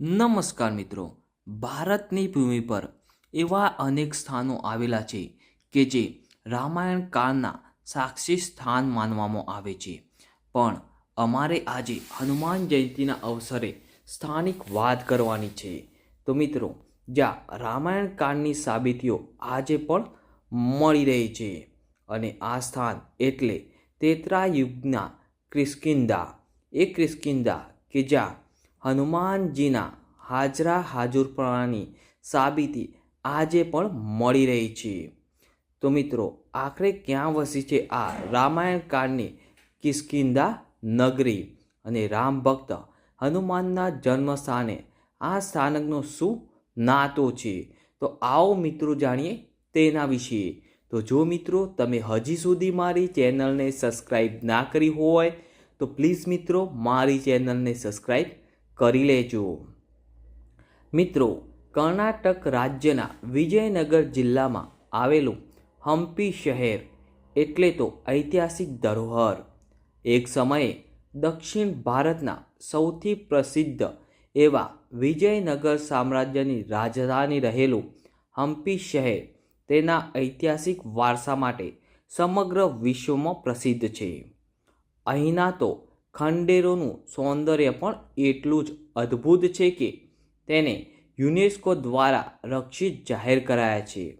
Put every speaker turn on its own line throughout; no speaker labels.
નમસ્કાર મિત્રો. ભારતની ભૂમિ પર એવા અનેક સ્થાનો આવેલા છે કે જે રામાયણ કાળના સાક્ષી સ્થાન માનવામાં આવે છે. પણ અમારે આજે હનુમાન જયંતીના અવસરે સ્થાનિક વાત કરવાની છે. તો મિત્રો, જ્યાં રામાયણ કાળની સાબિતીઓ આજે પણ મળી રહી છે અને આ સ્થાન એટલે તેત્રા યુગના ક્રિસ્કિંદા. એ ક્રિસ્કિંદા કે જ્યાં હનુમાનજીના હાજરા હાજરપણાની સાબિતી આજે પણ મળી રહી છે. તો મિત્રો, આખરે ક્યાં વસી છે આ રામાયણ કાળની કિસ્કિંદા નગરી? અને રામ ભક્ત હનુમાનના જન્મસ્થાને આ સ્થાનકનો શું નાતો છે? તો આવો મિત્રો જાણીએ તેના વિશે. તો જો મિત્રો, તમે હજી સુધી મારી ચેનલને સબસ્ક્રાઈબ ના કરી હોય, તો પ્લીઝ મિત્રો, મારી ચેનલને સબસ્ક્રાઈબ કરી લેજો. મિત્રો, કર્ણાટક રાજ્યના વિજયનગર જિલ્લામાં આવેલું હમ્પી શહેર એટલે તો ઐતિહાસિક ધરોહર. એક સમયે દક્ષિણ ભારતના સૌથી પ્રસિદ્ધ એવા વિજયનગર સામ્રાજ્યની રાજધાની રહેલું હમ્પી શહેર તેના ઐતિહાસિક વારસા માટે સમગ્ર વિશ્વમાં પ્રસિદ્ધ છે. અહીંના તો ખંડેરોનું સૌંદર્ય પણ એટલું જ અદ્ભુત છે કે તેને યુનેસ્કો દ્વારા રક્ષિત જાહેર કરાયા છે.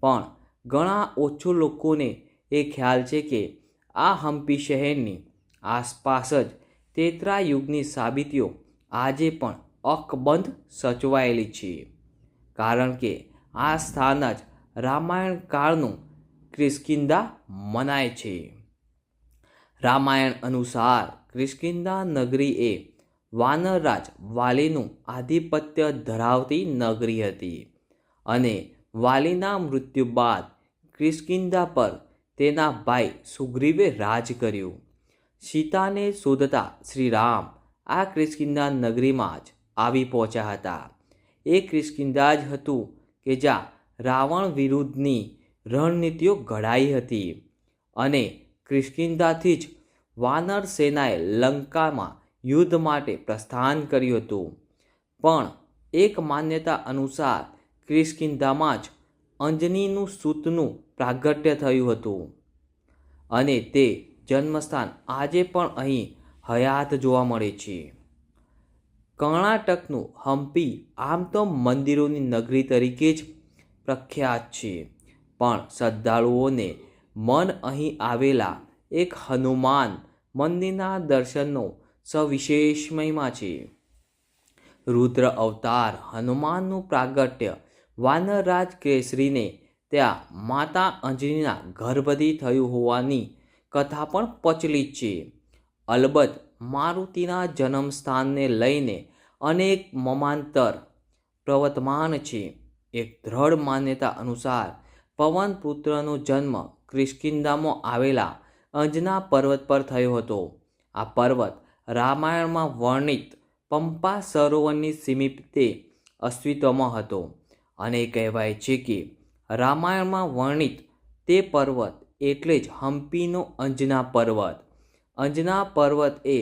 પણ ઘણા ઓછો લોકોને એ ખ્યાલ છે કે આ હમ્પી શહેરની આસપાસ જ તેત્રા યુગની સાબિતીઓ આજે પણ અકબંધ સચવાયેલી છે. કારણ કે આ સ્થાન જ રામાયણ કાળનું ક્રિસ્કિંદા મનાય છે. રામાયણ અનુસાર ક્રિસ્કિંદા નગરી એ વાનરરાજ વાલીનું આધિપત્ય ધરાવતી નગરી હતી અને વાલીના મૃત્યુ બાદ ક્રિસ્કિંદા પર તેના ભાઈ સુગ્રીવે રાજ કર્યું. સીતાને શોધતા શ્રી રામ આ ક્રિસ્કિંદા નગરીમાં જ આવી પહોંચ્યા હતા. એ ક્રિસ્કિંદા જ હતું કે જ્યાં રાવણ વિરુદ્ધની રણનીતિઓ ઘડાઈ હતી અને ક્રિસ્કિંદાથી જ વાનર સેનાએ લંકામાં યુદ્ધ માટે પ્રસ્થાન કર્યું હતું. પણ એક માન્યતા અનુસાર ક્રિસ્કિંદામાં જ અંજનીનું સૂતનું પ્રાગટ્ય થયું હતું. અને તે જન્મસ્થાન આજે પણ અહીં હયાત જોવા મળે છે. કર્ણાટકનું હમ્પી આમ તો મંદિરોની નગરી તરીકે જ પ્રખ્યાત છે. પણ શ્રદ્ધાળુઓને મન અહીં આવેલા એક હનુમાન મંદિરના દર્શનનો સવિશેષ મહિમા છે. રુદ્ર અવતાર હનુમાનનું પ્રાગટ્ય વાનરરાજ કેસરીને ત્યાં માતા અંજલીના ગર્ભથી થયું હોવાની કથા પણ પ્રચલિત છે. અલબત્ત મારુતિના જન્મસ્થાનને લઈને અનેક મમાંતર પ્રવર્તમાન છે. એક દ્રઢ માન્યતા અનુસાર પવન પુત્રનો જન્મ ક્રિસ્કિંદામાં આવેલા અંજના પર્વત પર થયો હતો. આ પર્વત રામાયણમાં વર્ણિત પંપા સરોવરની સીમિતે અસ્તિત્વમાં હતો અને કહેવાય છે કે રામાયણમાં વર્ણિત તે પર્વત એટલે જ હમ્પીનો અંજના પર્વત. અંજના પર્વત એ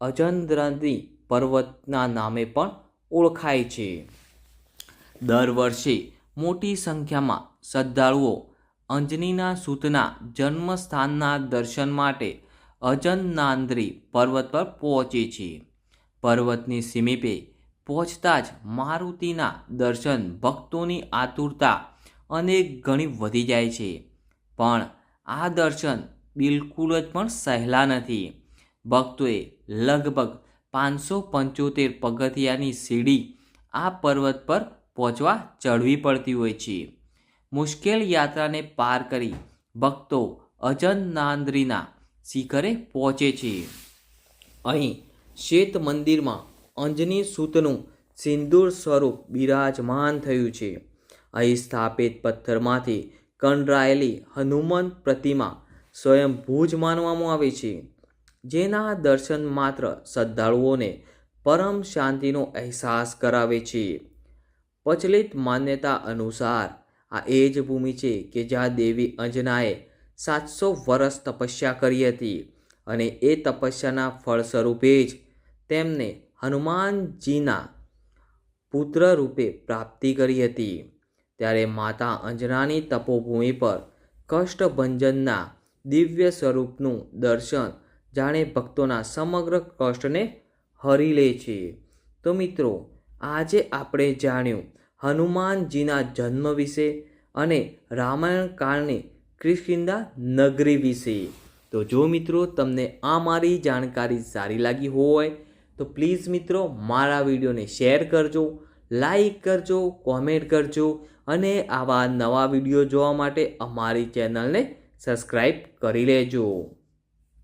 અજંદ્રની પર્વતના નામે પણ ઓળખાય છે. દર વર્ષે મોટી સંખ્યામાં શ્રદ્ધાળુઓ અંજનીના સૂતના જન્મસ્થાનના દર્શન માટે અજનનાંદ્રી પર્વત પર પહોંચે છે. પર્વતની સમીપે પહોંચતા જ મારુતિના દર્શન ભક્તોની આતુરતા અનેક ગણી વધી જાય છે. પણ આ દર્શન બિલકુલ જ પણ સહેલા નથી. ભક્તોએ લગભગ પાંચસો પંચોતેર પગથિયાની સીડી આ પર્વત પર પહોંચવા ચડવી પડતી હોય છે. મુશ્કેલ યાત્રાને પાર કરી ભક્તો અજનનાંદ્રીના શિખરે પહોંચે છે. અહીં શ્વેત મંદિરમાં અંજની સૂતનું સિંદૂર સ્વરૂપ બિરાજમાન થયું છે. અહીં સ્થાપિત પથ્થરમાંથી કંડરાયેલી હનુમાન પ્રતિમા સ્વયંભૂ જ માનવામાં આવે છે. જેના દર્શન માત્ર શ્રદ્ધાળુઓને પરમ શાંતિનો અહેસાસ કરાવે છે. પ્રચલિત માન્યતા અનુસાર આ એ જ ભૂમિ છે કે જ્યાં દેવી અંજનાએ સાતસો વર્ષ તપસ્યા કરી હતી અને એ તપસ્યાના ફળ સ્વરૂપે જ તેમને હનુમાનજીના પુત્ર રૂપે પ્રાપ્તિ કરી હતી. ત્યારે માતા અંજનાની તપોભૂમિ પર કષ્ટભંજનના દિવ્ય સ્વરૂપનું દર્શન જાણે ભક્તોના સમગ્ર કષ્ટને હરી લે છે. તો મિત્રો, આજે આપણે જાણ્યું હનુમાનજીના જન્મ વિશે અને રામાયણ કાળની કિષ્કિંધા નગરી વિશે. તો જો મિત્રો તમને આ મારી જાણકારી સારી લાગી હોય, તો પ્લીઝ મિત્રો મારા વિડીયોને શેર કરજો, લાઈક કરજો, કોમેન્ટ કરજો અને આવા નવા વીડિયો જોવા માટે અમારી ચેનલને સબસ્ક્રાઈબ કરી લેજો.